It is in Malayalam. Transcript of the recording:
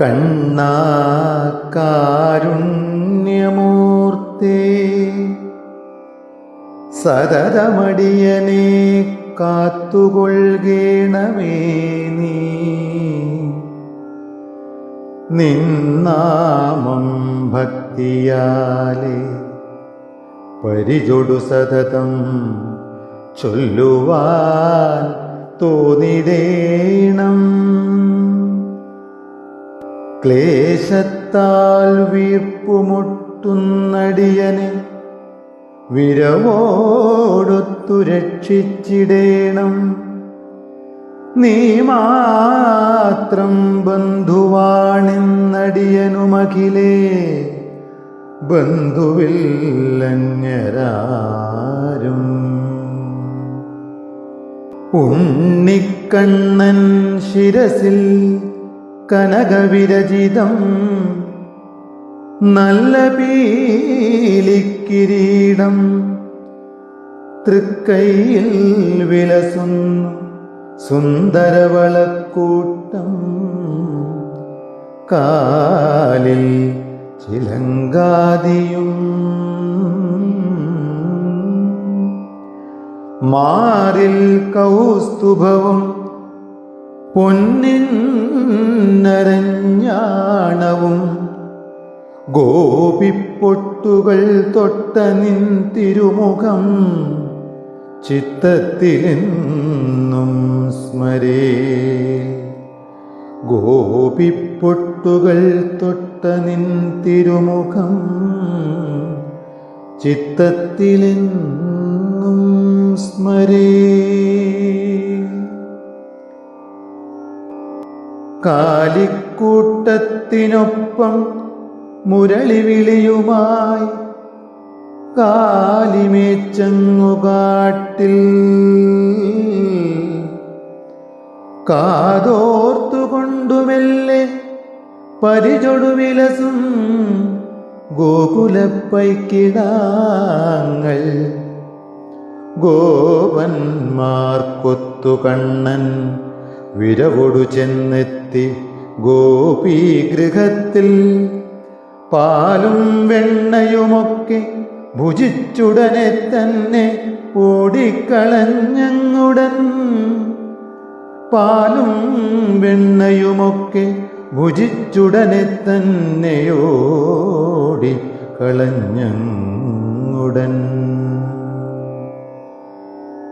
കണ്ണാ കാരുണ്യമൂർത്തേ സതതമടിയനെ കാത്തുകൊള്ളുകേണമേ നീ. നിന്നാമം ഭക്തിയാലെ പരിചൊടു സതതം ചൊല്ലുവാൻ തോന്നിടേണം. ക്ലേശത്താൽ വീർപ്പുമുട്ടുന്നടിയനെ വിരവോടൊത്തു രക്ഷിച്ചിടേണം നീ മാത്രം ബന്ധുവാണെന്നടിയനുമഖിലേ ബന്ധുവില്ലഞ്ഞരാരും ഉണ്ണിക്കണ്ണൻ ശിരസിൽ കനകവിരചിതം നല്ല പീലിക്കിരീടം തൃക്കൈയിൽ വിലസുന്നു സുന്ദരവളക്കൂട്ടം കാലിൽ ചിലങ്കാതിയും മാറിൽ കൗസ്തുഭവും പൊന്നിന്നരഞ്ഞാണവും. ഗോപിപ്പൊട്ടുകൾ തൊട്ട നിൻ തിരുമുഖം ചിത്തത്തിലെന്നും സ്മരേ. ഗോപിപ്പൊട്ടുകൾ തൊട്ട നിൻ തിരുമുഖം ചിത്തത്തിലെന്നും സ്മരേ. കാലിക്കൂട്ടത്തിനൊപ്പം മുരളിവിളിയുമായി കാലിമേച്ചങ്ങുകാട്ടിൽ. കാതോർത്തുകൊണ്ടുമെല്ലെ പരിചൊടുവിലസും ഗോകുലപ്പൈക്കിടാങ്ങൾ. ഗോപന്മാർക്കൊത്തു കണ്ണൻ വിരവൊടു ചെന്നെത്തി ഗോപീഗൃഹത്തിൽ പാലും വെണ്ണയുമൊക്കെ ഭുജിച്ചുടനെ തന്നെ ഓടിക്കളഞ്ഞങ്ങുടൻ. പാലും വെണ്ണയുമൊക്കെ ഭുജിച്ചുടനെ തന്നെയോടി കളഞ്ഞങ്ങുടൻ